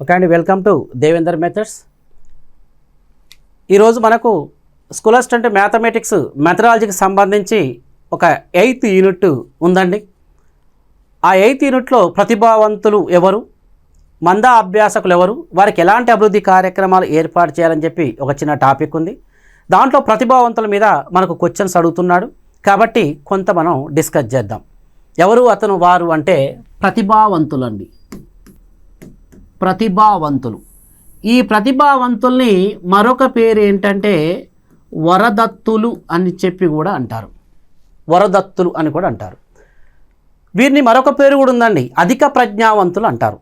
Okay అండి welcome to Devender methods ఈరోజు మనకు స్కూలస్ట్ అంటే మ్యాథమెటిక్స్ మెథడాలజీకి సంబంధించి ఒక ఎయిత్ యూనిట్ ఉందండి. ఆ ఎయిత్ యూనిట్లో ప్రతిభావంతులు ఎవరు? మంద అభ్యాసకులు ఎవరు? వారికి ఎలాంటి అభివృద్ధి కార్యక్రమాలు ఏర్పాటు చేయాలని చెప్పి ఒక చిన్న టాపిక్ ఉంది. దాంట్లో ప్రతిభావంతుల మీద మనకు క్వశ్చన్స్ అడుగుతున్నాడు. కాబట్టి కొంత మనం డిస్కస్ చేద్దాం. ఎవరు అతను వారు అంటే ప్రతిభావంతులండి. ప్రతిభావంతులు. ఈ ప్రతిభావంతుల్ని మరొక పేరు ఏంటంటే వరదత్తులు అని చెప్పి కూడా అంటారు. వరదత్తులు అని కూడా అంటారు. వీరిని మరొక పేరు కూడా ఉందండి. అధిక ప్రజ్ఞావంతులు అంటారు.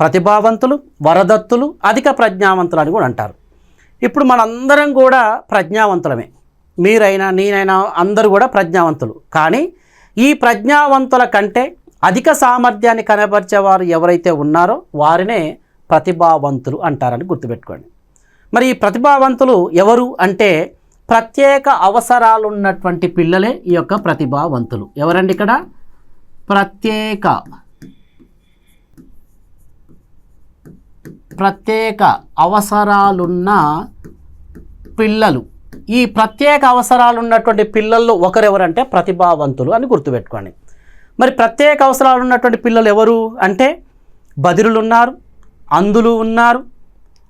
ప్రతిభావంతులు వరదత్తులు అధిక ప్రజ్ఞావంతులు అని కూడా అంటారు. ఇప్పుడు మనందరం కూడా ప్రజ్ఞావంతులమే. మీరైనా నేనైనా అందరూ కూడా ప్రజ్ఞావంతులు. కానీ ఈ ప్రజ్ఞావంతుల కంటే అధిక సామర్థ్యాన్ని కనబరిచేవారు ఎవరైతే ఉన్నారో వారినే ప్రతిభావంతులు అంటారని గుర్తుపెట్టుకోండి. మరి ఈ ప్రతిభావంతులు ఎవరు అంటే ప్రత్యేక అవసరాలు ఉన్నటువంటి పిల్లలే ఈ యొక్క ప్రతిభావంతులు. ఎవరండి ఇక్కడ? ప్రత్యేక. ప్రత్యేక అవసరాలున్న పిల్లలు. ఈ ప్రత్యేక అవసరాలు ఉన్నటువంటి పిల్లల్లో ఒకరెవరంటే ప్రతిభావంతులు అని గుర్తుపెట్టుకోండి. మరి ప్రత్యేక అవసరాలు ఉన్నటువంటి పిల్లలు ఎవరు అంటే బదిరులు ఉన్నారు అందులు ఉన్నారు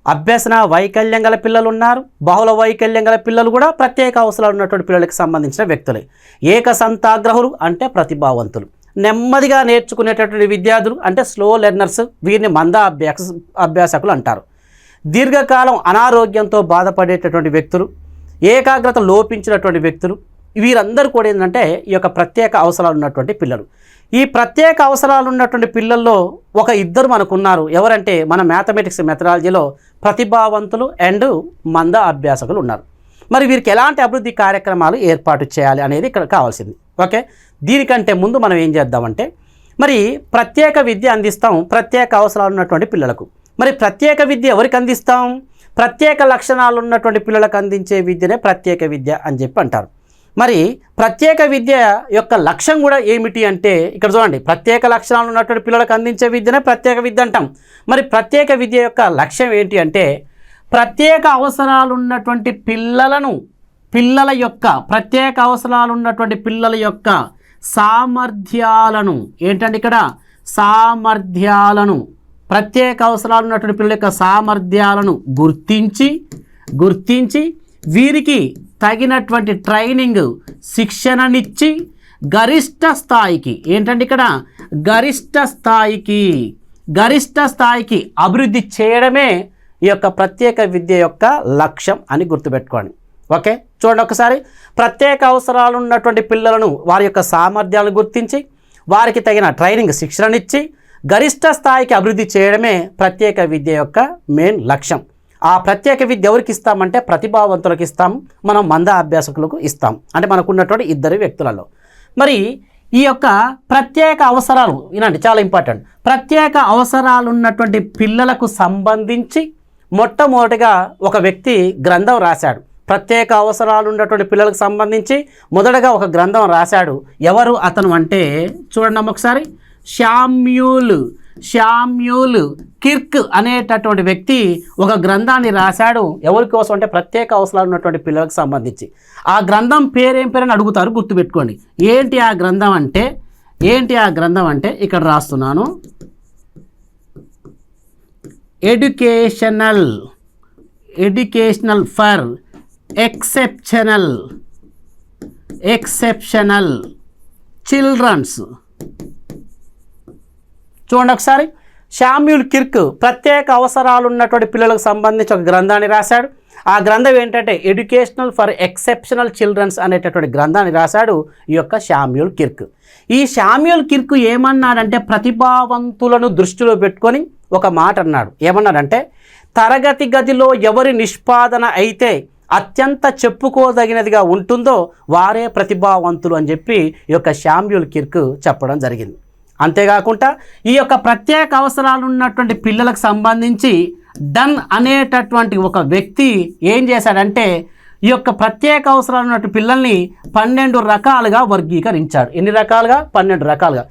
అభ్యసన వైకల్యం గల పిల్లలు ఉన్నారు బహుళ వైకల్యం గల పిల్లలు కూడా ప్రత్యేక అవసరాలు ఉన్నటువంటి పిల్లలకు సంబంధించిన వ్యక్తులే. ఏక సంతాగ్రహులు అంటే ప్రతిభావంతులు. నెమ్మదిగా నేర్చుకునేటటువంటి విద్యార్థులు అంటే స్లో లెర్నర్స్ వీరిని మంద అభ్యాస అభ్యాసకులు అంటారు. దీర్ఘకాలం అనారోగ్యంతో బాధపడేటటువంటి వ్యక్తులు ఏకాగ్రత లోపించినటువంటి వ్యక్తులు వీరందరూ కూడా ఏంటంటే ఈ యొక్క ప్రత్యేక అవసరాలు ఉన్నటువంటి పిల్లలు. ఈ ప్రత్యేక అవసరాలు ఉన్నటువంటి పిల్లల్లో ఒక ఇద్దరు మనకున్నారు. ఎవరంటే మన మ్యాథమెటిక్స్ మెథడాలజీలో ప్రతిభావంతులు అండ్ మంద అభ్యాసకులు ఉన్నారు. మరి వీరికి ఎలాంటి అభివృద్ధి కార్యక్రమాలు ఏర్పాటు చేయాలి అనేది ఇక్కడ కావాల్సింది. ఓకే? దీనికంటే ముందు మనం ఏం చేద్దామంటే మరి ప్రత్యేక విద్య అందిస్తాం ప్రత్యేక అవసరాలు ఉన్నటువంటి పిల్లలకు. మరి ప్రత్యేక విద్య ఎవరికి అందిస్తాం? ప్రత్యేక లక్షణాలు ఉన్నటువంటి పిల్లలకు అందించే విద్యనే ప్రత్యేక విద్య అని చెప్పి అంటారు. మరి ప్రత్యేక విద్య యొక్క లక్ష్యం కూడా ఏమిటి అంటే ఇక్కడ చూడండి ప్రత్యేక లక్షణాలు ఉన్నటువంటి పిల్లలకు అందించే విద్యనే ప్రత్యేక విద్య అంటాం. మరి ప్రత్యేక విద్య యొక్క లక్ష్యం ఏంటి అంటే ప్రత్యేక అవసరాలు ఉన్నటువంటి పిల్లలను పిల్లల యొక్క ప్రత్యేక అవసరాలు ఉన్నటువంటి పిల్లల యొక్క సామర్థ్యాలను ఏంటంటే ఇక్కడ సామర్థ్యాలను ప్రత్యేక అవసరాలు ఉన్నటువంటి పిల్లల యొక్క సామర్థ్యాలను గుర్తించి గుర్తించి వీరికి తగినటువంటి ట్రైనింగ్ శిక్షణనిచ్చి గరిష్ట స్థాయికి. ఏంటంటే ఇక్కడ గరిష్ట స్థాయికి గరిష్ట స్థాయికి అభివృద్ధి చేయడమే ఈ యొక్క ప్రత్యేక విద్య యొక్క లక్ష్యం అని గుర్తుపెట్టుకోండి. ఓకే? చూడండి ఒకసారి. ప్రత్యేక అవసరాలు ఉన్నటువంటి పిల్లలను వారి యొక్క సామర్థ్యాలను గుర్తించి వారికి తగిన ట్రైనింగ్ శిక్షణనిచ్చి గరిష్ట స్థాయికి అభివృద్ధి చేయడమే ప్రత్యేక విద్య యొక్క మెయిన్ లక్ష్యం. ఆ ప్రత్యేక విద్య ఎవరికి ఇస్తామంటే ప్రతిభావంతులకు ఇస్తాం మనం మంద అభ్యాసకులకు ఇస్తాం. అంటే మనకున్నటువంటి ఇద్దరు వ్యక్తులలో. మరి ఈ యొక్క ప్రత్యేక అవసరాలు ఇలాంటి చాలా ఇంపార్టెంట్ ప్రత్యేక అవసరాలు ఉన్నటువంటి పిల్లలకు సంబంధించి మొట్టమొదటిగా ఒక వ్యక్తి గ్రంథం రాశాడు. ప్రత్యేక అవసరాలు ఉన్నటువంటి పిల్లలకు సంబంధించి మొదటగా ఒక గ్రంథం రాశాడు. ఎవరు అతను అంటే చూడండి అమ్మ ఒకసారి శామ్యూల్ శామ్యూల్ కిర్క్ అనేటటువంటి వ్యక్తి ఒక గ్రంథాన్ని రాశాడు. ఎవరి కోసం అంటే ప్రత్యేక అవసరాలు ఉన్నటువంటి పిల్లలకు సంబంధించి. ఆ గ్రంథం పేరేం పేరని అడుగుతారు గుర్తుపెట్టుకోండి. ఏంటి ఆ గ్రంథం అంటే ఏంటి ఆ గ్రంథం అంటే ఇక్కడ రాస్తున్నాను. Educational educational for exceptional exceptional childrens చూడండి ఒకసారి. షామ్యూల్ కిర్క్ ప్రత్యేక అవసరాలు ఉన్నటువంటి పిల్లలకు సంబంధించి ఒక గ్రంథాన్ని రాశాడు. ఆ గ్రంథం ఏంటంటే ఎడ్యుకేషనల్ ఫర్ ఎక్సెప్షనల్ చిల్డ్రన్స్ అనేటటువంటి గ్రంథాన్ని రాశాడు ఈ యొక్క శామ్యూల్ కిర్క్. ఈ శామ్యూల్ కిర్క్ ఏమన్నాడంటే ప్రతిభావంతులను దృష్టిలో పెట్టుకొని ఒక మాట అన్నాడు. ఏమన్నాడంటే తరగతి గదిలో ఎవరి నిష్పాదన అయితే అత్యంత చెప్పుకోదగినదిగా ఉంటుందో వారే ప్రతిభావంతులు అని చెప్పి ఈ యొక్క శామ్యూల్ కిర్క్ చెప్పడం జరిగింది. అంతేకాకుండా ఈ యొక్క ప్రత్యేక అవసరాలు ఉన్నటువంటి పిల్లలకు సంబంధించి డన్ అనేటటువంటి ఒక వ్యక్తి ఏం చేశాడంటే ఈ యొక్క ప్రత్యేక అవసరాలు ఉన్నటువంటి పిల్లల్ని పన్నెండు రకాలుగా వర్గీకరించాడు. ఎన్ని రకాలుగా? పన్నెండు రకాలుగా.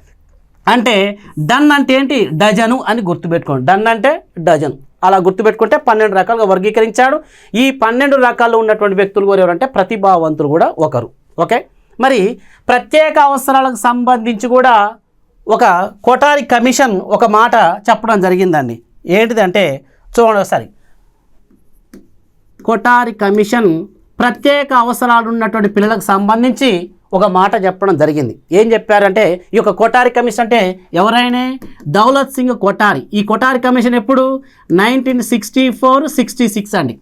అంటే డన్ అంటే ఏంటి? డజను అని గుర్తుపెట్టుకోండి. డన్ అంటే డజన్. అలా గుర్తుపెట్టుకుంటే పన్నెండు రకాలుగా వర్గీకరించాడు. ఈ పన్నెండు రకాల్లో ఉన్నటువంటి వ్యక్తులు కూడా ఎవరంటే ప్రతిభావంతులు కూడా ఒకరు. ఓకే? మరి ప్రత్యేక అవసరాలకు సంబంధించి కూడా ఒక కొటారి కమిషన్ ఒక మాట చెప్పడం జరిగిందండి. ఏంటిదంటే చూడండి ఒకసారి. కోటారి కమిషన్ ప్రత్యేక అవసరాలు ఉన్నటువంటి పిల్లలకు సంబంధించి ఒక మాట చెప్పడం జరిగింది. ఏం చెప్పారంటే ఈ యొక్క కోటారి కమిషన్ అంటే ఎవరైనా? దౌలత్ సింగ్ కొటారి. ఈ కొటారి కమిషన్ ఎప్పుడు? Nineteen sixty four sixty six అండి.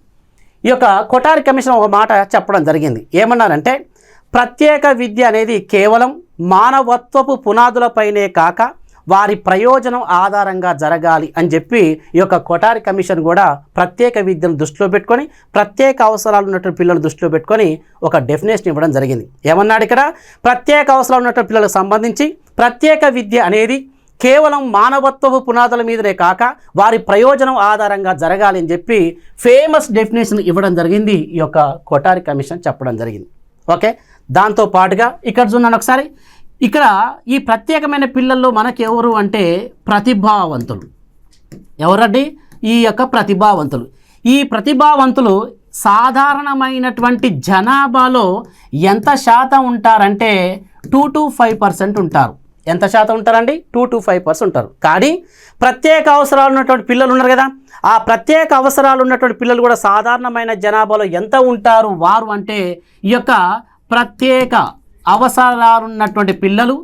ఈ యొక్క కొటారి కమిషన్ ఒక మాట చెప్పడం జరిగింది. ఏమన్నారంటే ప్రత్యేక విద్య అనేది కేవలం మానవత్వపు పునాదులపైనే కాక వారి ప్రయోజనం ఆధారంగా జరగాలి అని చెప్పి ఈ యొక్క కొటారి కమిషన్ కూడా ప్రత్యేక విద్యను దృష్టిలో పెట్టుకొని ప్రత్యేక అవసరాలు ఉన్నటువంటి పిల్లలు దృష్టిలో పెట్టుకొని ఒక డెఫినేషన్ ఇవ్వడం జరిగింది. ఏమన్నాడు ఇక్కడ? ప్రత్యేక అవసరాలు ఉన్నటువంటి పిల్లలకు సంబంధించి ప్రత్యేక విద్య అనేది కేవలం మానవత్వపు పునాదుల మీదనే కాక వారి ప్రయోజనం ఆధారంగా జరగాలి అని చెప్పి ఫేమస్ డెఫినేషన్ ఇవ్వడం జరిగింది ఈ యొక్క కొటారి కమిషన్ చెప్పడం జరిగింది. ఓకే? దాంతో పాటుగా ఇక్కడ చూడండి ఒకసారి. ఇక్కడ ఈ ప్రత్యేకమైన పిల్లల్లో మనకి ఎవరు అంటే ప్రతిభావంతులు. ఎవరండి? ఈ యొక్క ప్రతిభావంతులు. ఈ ప్రతిభావంతులు సాధారణమైనటువంటి జనాభాలో ఎంత శాతం ఉంటారంటే టూ టు ఫైవ్ పర్సెంట్ ఉంటారు. ఎంత శాతం ఉంటారండి? టూ టు ఫైవ్ పర్సెంట్ ఉంటారు. కానీ ప్రత్యేక అవసరాలు ఉన్నటువంటి పిల్లలు ఉన్నారు కదా. ఆ ప్రత్యేక అవసరాలు ఉన్నటువంటి పిల్లలు కూడా సాధారణమైన జనాభాలో ఎంత ఉంటారు? వారు అంటే ఈ యొక్క ప్రత్యేక అవసరాలున్నటువంటి పిల్లలు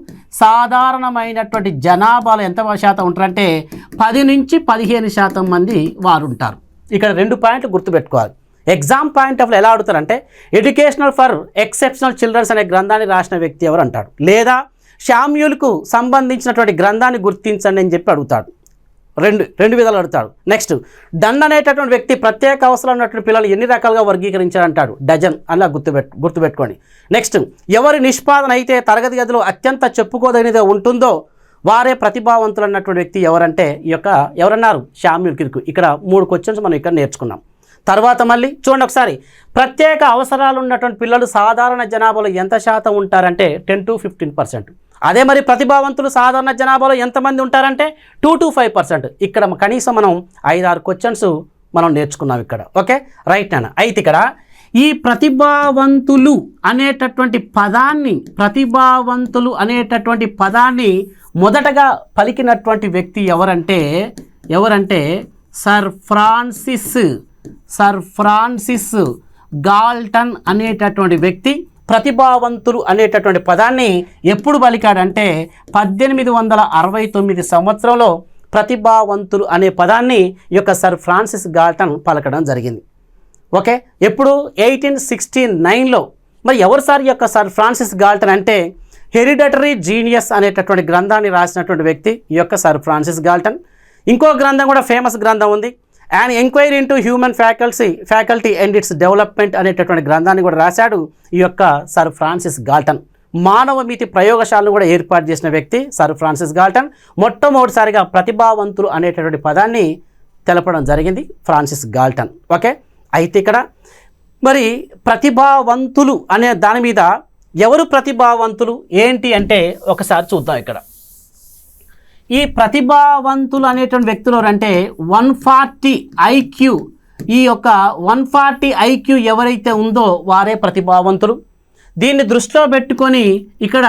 సాధారణమైనటువంటి జనాభాలో ఎంత శాతం ఉంటారంటే పది నుంచి పదిహేను శాతం మంది వారు ఉంటారు ఇక్కడ రెండు పాయింట్లు గుర్తుపెట్టుకోవాలి. ఎగ్జామ్ పాయింట్ ఆఫ్ ఎలా అడుగుతారంటే ఎడ్యుకేషనల్ ఫర్ ఎక్సెప్షనల్ చిల్డ్రన్స్ అనే గ్రంథాన్ని రాసిన వ్యక్తి ఎవరు అంటాడు. లేదా షామ్యుల్కు సంబంధించినటువంటి గ్రంథాన్ని గుర్తించండి అని చెప్పి అడుగుతాడు. రెండు రెండు విధాలు అడుగుతాడు. నెక్స్ట్ డండ్ అనేటటువంటి వ్యక్తి ప్రత్యేక అవసరం ఉన్నటువంటి పిల్లలు ఎన్ని రకాలుగా వర్గీకరించారంటాడు? డజన్ అలా గుర్తుపెట్టు గుర్తుపెట్టుకోండి. నెక్స్ట్ ఎవరి నిష్పాదన అయితే తరగతి గదిలో అత్యంత చెప్పుకోదగినది ఉంటుందో వారే ప్రతిభావంతులు అన్నటువంటి వ్యక్తి ఎవరంటే ఈ యొక్క ఎవరన్నారు? షామ్యుల్ కిర్కు ఇక్కడ మూడు క్వశ్చన్స్ మనం ఇక్కడ నేర్చుకున్నాం. తర్వాత మళ్ళీ చూడండి ఒకసారి. ప్రత్యేక అవసరాలు ఉన్నటువంటి పిల్లలు సాధారణ జనాభాలో ఎంత శాతం ఉంటారంటే టెన్ టు ఫిఫ్టీన్ పర్సెంట్ అదే మరి ప్రతిభావంతులు సాధారణ జనాభాలో ఎంతమంది ఉంటారంటే టూ టు ఫైవ్ పర్సెంట్. ఇక్కడ కనీసం మనం ఐదు ఆరు క్వశ్చన్స్ మనం నేర్చుకున్నాం ఇక్కడ. ఓకే? రైట్ నాన్న. అయితే ఇక్కడ ఈ ప్రతిభావంతులు అనేటటువంటి పదాన్ని ప్రతిభావంతులు అనేటటువంటి పదాన్ని మొదటగా పలికినటువంటి వ్యక్తి ఎవరంటే ఎవరంటే sir Francis sir Francis Galton అనేటటువంటి వ్యక్తి. ప్రతిభావంతులు అనేటటువంటి పదాన్ని ఎప్పుడు పలికాడంటే పద్దెనిమిది వందల అరవై తొమ్మిది సంవత్సరంలో ప్రతిభావంతులు అనే పదాన్ని ఈ యొక్క సర్ ఫ్రాన్సిస్ గాల్టన్ పలకడం జరిగింది. ఓకే? ఎప్పుడు? ఎయిటీన్ సిక్స్టీ నైన్లో. మరి ఎవరు సార్ ఈ యొక్క సర్ ఫ్రాన్సిస్ గాల్టన్ అంటే? హెరిడటరీ జీనియస్ అనేటటువంటి గ్రంథాన్ని రాసినటువంటి వ్యక్తి ఈ యొక్క సర్ ఫ్రాన్సిస్ గాల్టన్. ఇంకో గ్రంథం కూడా ఫేమస్ గ్రంథం ఉంది. And enquiry into human faculty faculty and its development అనేటటువంటి గ్రంథాన్ని కూడా రాశాడు ఈ యొక్క సర్ ఫ్రాన్సిస్ గాల్టన్. మానవ మితి ప్రయోగశాలను కూడా ఏర్పాటు చేసిన వ్యక్తి సర్ ఫ్రాన్సిస్ గాల్టన్. మొట్టమొదటిసారిగా ప్రతిభావంతులు అనేటటువంటి పదాన్ని తెలపడం జరిగింది ఫ్రాన్సిస్ గాల్టన్. ఓకే? అయితే ఇక్కడ మరి ప్రతిభావంతులు అనే దాని మీద ఎవరు ప్రతిభావంతులు? ఏంటి అంటే ఒకసారి చూద్దాం ఇక్కడ. ఈ ప్రతిభావంతులు అనేటువంటి వ్యక్తులు అంటే వన్ ఫార్టీ ఐక్యూ. ఈ యొక్క వన్ ఫార్టీ ఐక్యూ ఎవరైతే ఉందో వారే ప్రతిభావంతులు. దీన్ని దృష్టిలో పెట్టుకొని ఇక్కడ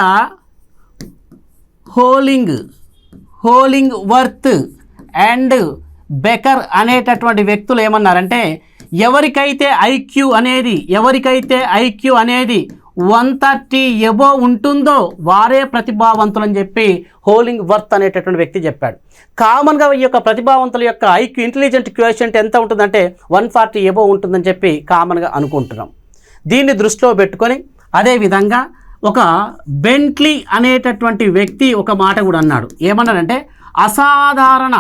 హోలింగ్ హోలింగ్ వర్త్ అండ్ బెకర్ అనేటటువంటి వ్యక్తులు ఏమన్నారంటే ఎవరికైతే ఐక్యూ అనేది ఎవరికైతే ఐక్యూ అనేది వన్ థర్టీ ఎబో ఉంటుందో వారే ప్రతిభావంతులు అని చెప్పి హోలింగ్ వర్త్ అనేటటువంటి వ్యక్తి చెప్పాడు. కామన్గా ఈ యొక్క ప్రతిభావంతుల యొక్క ఐక్యూ ఇంటెలిజెంట్ క్వశ్చంట్ ఎంత ఉంటుందంటే వన్ ఫార్టీ ఎబో ఉంటుందని చెప్పి కామన్గా అనుకుంటున్నాం. దీన్ని దృష్టిలో పెట్టుకొని అదేవిధంగా ఒక బెంట్లీ అనేటటువంటి వ్యక్తి ఒక మాట కూడా అన్నాడు. ఏమన్నాడంటే అసాధారణ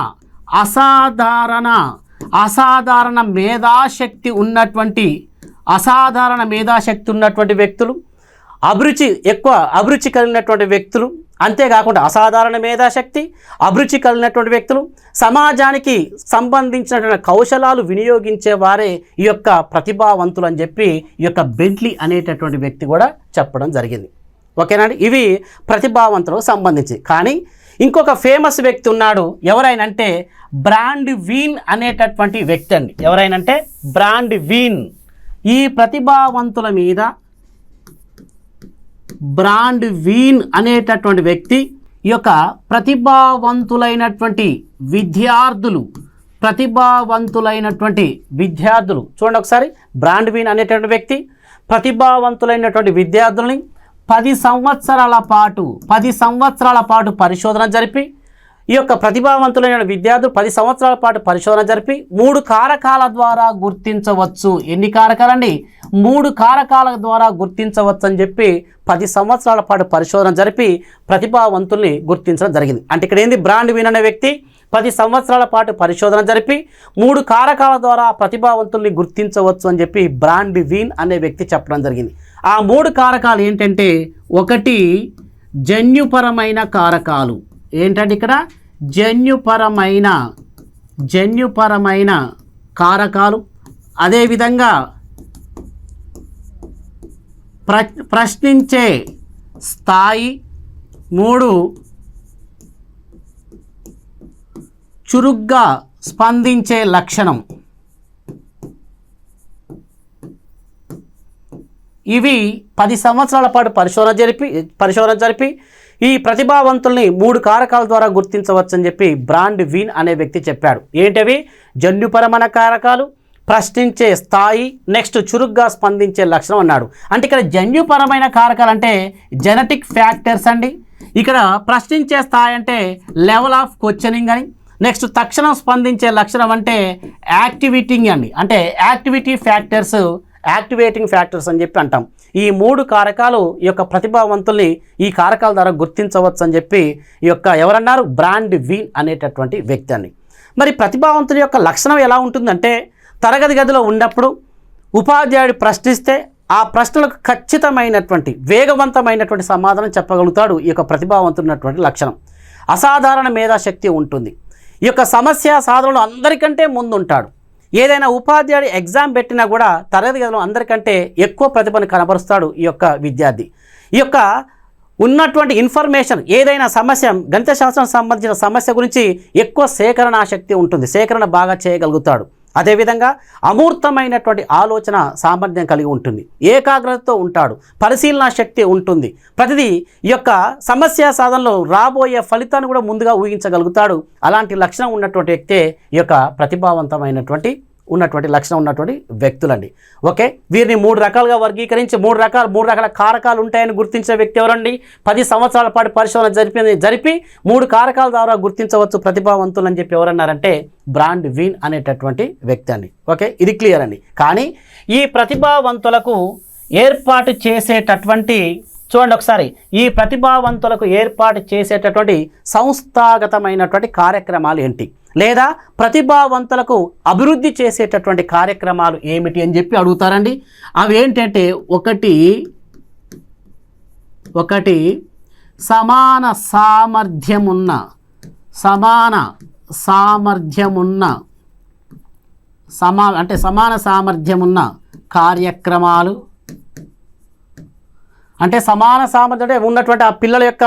అసాధారణ అసాధారణ మేధాశక్తి ఉన్నటువంటి అసాధారణ మేధాశక్తి ఉన్నటువంటి వ్యక్తులు అభిరుచి ఎక్కువ అభిరుచి కలిగినటువంటి వ్యక్తులు అంతేకాకుండా అసాధారణ మేధాశక్తి అభిరుచి కలిగినటువంటి వ్యక్తులు సమాజానికి సంబంధించినటువంటి కౌశలాలు వినియోగించే వారే ఈ యొక్క ప్రతిభావంతులు అని చెప్పి ఈ యొక్క బెంట్లీ అనేటటువంటి వ్యక్తి కూడా చెప్పడం జరిగింది. ఓకేనండి ఇవి ప్రతిభావంతులకు సంబంధించి. కానీ ఇంకొక ఫేమస్ వ్యక్తి ఉన్నాడు ఎవరైనంటే బ్రాండ్ వీన్ అనేటటువంటి వ్యక్తి అండి. ఎవరైనంటే బ్రాండ్ వీన్. ఈ ప్రతిభావంతుల మీద బ్రాండ్ వీన్ అనేటటువంటి వ్యక్తి ఈ యొక్క ప్రతిభావంతులైనటువంటి విద్యార్థులు ప్రతిభావంతులైనటువంటి విద్యార్థులు చూడండి ఒకసారి బ్రాండ్ వీన్ అనేటువంటి వ్యక్తి ప్రతిభావంతులైనటువంటి విద్యార్థులని పది సంవత్సరాల పాటు పది సంవత్సరాల పాటు పరిశోధన జరిపి ఈ యొక్క ప్రతిభావంతులైన విద్యార్థులు పది సంవత్సరాల పాటు పరిశోధన జరిపి మూడు కారకాల ద్వారా గుర్తించవచ్చు. ఎన్ని కారకాలండి? మూడు కారకాల ద్వారా గుర్తించవచ్చు అని చెప్పి పది సంవత్సరాల పాటు పరిశోధన జరిపి ప్రతిభావంతుల్ని గుర్తించడం జరిగింది. అంటే ఇక్కడ ఏంది? బ్రాండ్ విన్ అనే వ్యక్తి పది సంవత్సరాల పాటు పరిశోధన జరిపి మూడు కారకాల ద్వారా ప్రతిభావంతుల్ని గుర్తించవచ్చు అని చెప్పి బ్రాండ్ వీన్ అనే వ్యక్తి చెప్పడం జరిగింది. ఆ మూడు కారకాలు ఏంటంటే ఒకటి జన్యుపరమైన కారకాలు. ఏంటంటే ఇక్కడ? జన్యుపరమైన జన్యుపరమైన కారకాలు. అదేవిధంగా ప్ర ప్రశ్నించే స్థాయి మూడు చురుగ్గా స్పందించే లక్షణం. ఇవి పది సంవత్సరాల పాటు పరిశోధన జరిపి పరిశోధన జరిపి ఈ ప్రతిభావంతుల్ని మూడు కారకాల ద్వారా గుర్తించవచ్చని చెప్పి బ్రాండ్ వీన్ అనే వ్యక్తి చెప్పాడు. ఏంటవి? జన్యుపరమైన కారకాలు ప్రశ్నించే స్థాయి నెక్స్ట్ చురుగ్గా స్పందించే లక్షణం అన్నాడు. అంటే ఇక్కడ జన్యుపరమైన కారకాలు అంటే జెనటిక్ ఫ్యాక్టర్స్ అండి. ఇక్కడ ప్రశ్నించే స్థాయి అంటే లెవెల్ ఆఫ్ క్వశ్చనింగ్ అని నెక్స్ట్ తక్షణం స్పందించే లక్షణం అంటే యాక్టివిటింగ్ అండి. అంటే యాక్టివిటీ ఫ్యాక్టర్స్ యాక్టివేటింగ్ ఫ్యాక్టర్స్ అని చెప్పి అంటాం. ఈ మూడు కారకాలు ఈ యొక్క ప్రతిభావంతుల్ని ఈ కారకాల ద్వారా గుర్తించవచ్చు అని చెప్పి ఈ యొక్క ఎవరన్నారు? బ్రాండ్ వీన్ అనేటటువంటి వ్యక్తి అని మరి ప్రతిభావంతుల యొక్క లక్షణం ఎలా ఉంటుందంటే తరగతి గదిలో ఉన్నప్పుడు ఉపాధ్యాయుడు ప్రశ్నిస్తే ఆ ప్రశ్నలకు ఖచ్చితమైనటువంటి వేగవంతమైనటువంటి సమాధానం చెప్పగలుగుతాడు ఈ యొక్క ప్రతిభావంతున్నటువంటి లక్షణం. అసాధారణ మేధాశక్తి ఉంటుంది. ఈ యొక్క సమస్య సాధనలో అందరికంటే ముందుంటాడు. ఏదైనా ఉపాధ్యాయుడు ఎగ్జామ్ పెట్టినా కూడా తరగతి గదిలో అందరికంటే ఎక్కువ ప్రతిభను కనబరుస్తాడు ఈ యొక్క విద్యార్థి. ఈ యొక్క ఉన్నటువంటి ఇన్ఫర్మేషన్ ఏదైనా సమస్య గణిత శాస్త్రం సంబంధించిన సమస్య గురించి ఎక్కువ సేకరణ ఆసక్తి ఉంటుంది. సేకరణ బాగా చేయగలుగుతాడు. అదేవిధంగా అమూర్తమైనటువంటి ఆలోచన సామర్థ్యం కలిగి ఉంటుంది. ఏకాగ్రతతో ఉంటాడు. పరిశీలన శక్తి ఉంటుంది. ప్రతిదీ ఈ యొక్క సమస్య సాధనలో రాబోయే ఫలితాన్ని కూడా ముందుగా ఊహించగలుగుతాడు. అలాంటి లక్షణం ఉన్నటువంటి వ్యక్తే ఈ యొక్క ప్రతిభావంతమైనటువంటి ఉన్నటువంటి లక్షణం ఉన్నటువంటి వ్యక్తులండి. ఓకే? వీరిని మూడు రకాలుగా వర్గీకరించి మూడు రకాల మూడు రకాల కారకాలు ఉంటాయని గుర్తించే వ్యక్తి ఎవరండి? పది సంవత్సరాల పాటు పరిశోధన జరిపి జరిపి మూడు కారకాల ద్వారా గుర్తించవచ్చు ప్రతిభావంతులు అని చెప్పి ఎవరన్నారంటే బ్రాండ్ వీన్ అనేటటువంటి వ్యక్తి అండి. ఓకే? ఇది క్లియర్ అండి. కానీ ఈ ప్రతిభావంతులకు ఏర్పాటు చేసేటటువంటి చూడండి ఒకసారి ఈ ప్రతిభావంతులకు ఏర్పాటు చేసేటటువంటి సంస్థాగతమైనటువంటి కార్యక్రమాలు ఏంటి? లేదా ప్రతిభావంతులకు అభివృద్ధి చేసేటటువంటి కార్యక్రమాలు ఏమిటి అని చెప్పి అడుగుతారండి. అవి ఏంటంటే ఒకటి ఒకటి సమాన సామర్థ్యమున్న సమాన సామర్థ్యమున్న సమా అంటే సమాన సామర్థ్యమున్న కార్యక్రమాలు అంటే సమాన సామర్థ్యం అంటే ఉన్నటువంటి ఆ పిల్లల యొక్క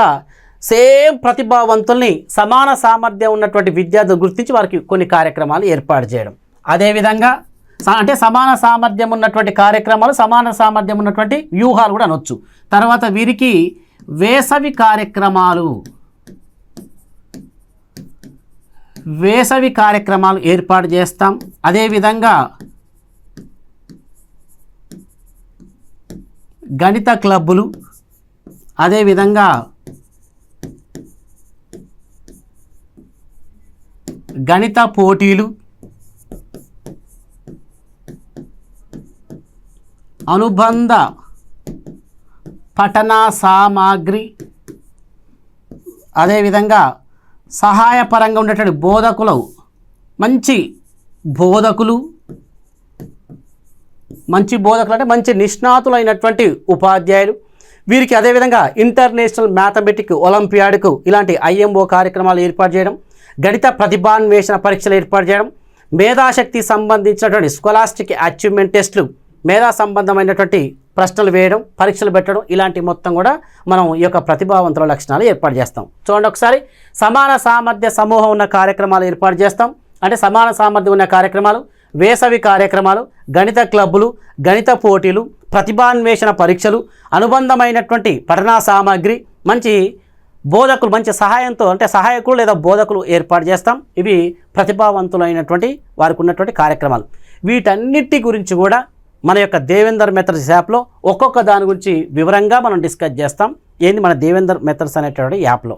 సేమ్ ప్రతిభావంతుల్ని సమాన సామర్థ్యం ఉన్నటువంటి విద్యార్థులు గుర్తించి వారికి కొన్ని కార్యక్రమాలు ఏర్పాటు చేయడం. అదేవిధంగా అంటే సమాన సామర్థ్యం ఉన్నటువంటి కార్యక్రమాలు సమాన సామర్థ్యం ఉన్నటువంటి వ్యూహాలు కూడా అనొచ్చు. తర్వాత వీరికి వేసవి కార్యక్రమాలు వేసవి కార్యక్రమాలు ఏర్పాటు చేస్తాం. అదేవిధంగా గణిత క్లబ్బులు అదేవిధంగా గణిత పోటీలు అనుబంధ పఠన సామాగ్రి అదేవిధంగా సహాయపరంగా ఉండేటువంటి బోధకులు మంచి బోధకులు మంచి బోధకులు అంటే మంచి నిష్ణాతులైనటువంటి ఉపాధ్యాయులు. వీరికి అదేవిధంగా ఇంటర్నేషనల్ మ్యాథమెటిక్ ఒలింపియాడ్కు ఇలాంటి ఐఎంఓ కార్యక్రమాలు ఏర్పాటు చేయడం గణిత ప్రతిభాన్వేషణ పరీక్షలు ఏర్పాటు చేయడం మేధాశక్తి సంబంధించినటువంటి స్కాలాస్టిక్ అచీవ్మెంట్ టెస్టులు మేధా సంబంధమైనటువంటి ప్రశ్నలు వేయడం పరీక్షలు పెట్టడం ఇలాంటి మొత్తం కూడా మనం ఈ యొక్క ప్రతిభావంతుల లక్షణాలు ఏర్పాటు చేస్తాం. చూడండి ఒకసారి సమాన సామర్థ్య సమూహం ఉన్న కార్యక్రమాలు ఏర్పాటు చేస్తాం. అంటే సమాన సామర్థ్యం ఉన్న కార్యక్రమాలు వేసవి కార్యక్రమాలు గణిత క్లబ్బులు గణిత పోటీలు ప్రతిభాన్వేషణ పరీక్షలు అనుబంధమైనటువంటి పఠనా సామాగ్రి మంచి బోధకులు మంచి సహాయంతో అంటే సహాయకులు లేదా బోధకులు ఏర్పాటు చేస్తాం. ఇవి ప్రతిభావంతులైనటువంటి వారికి ఉన్నటువంటి కార్యక్రమాలు. వీటన్నిటి గురించి కూడా మన యొక్క దేవేందర్ మెథడ్స్ యాప్లో ఒక్కొక్క దాని గురించి వివరంగా మనం డిస్కస్ చేస్తాం. ఏంది మన దేవేందర్ మెథడ్స్ అనేటువంటి యాప్లో?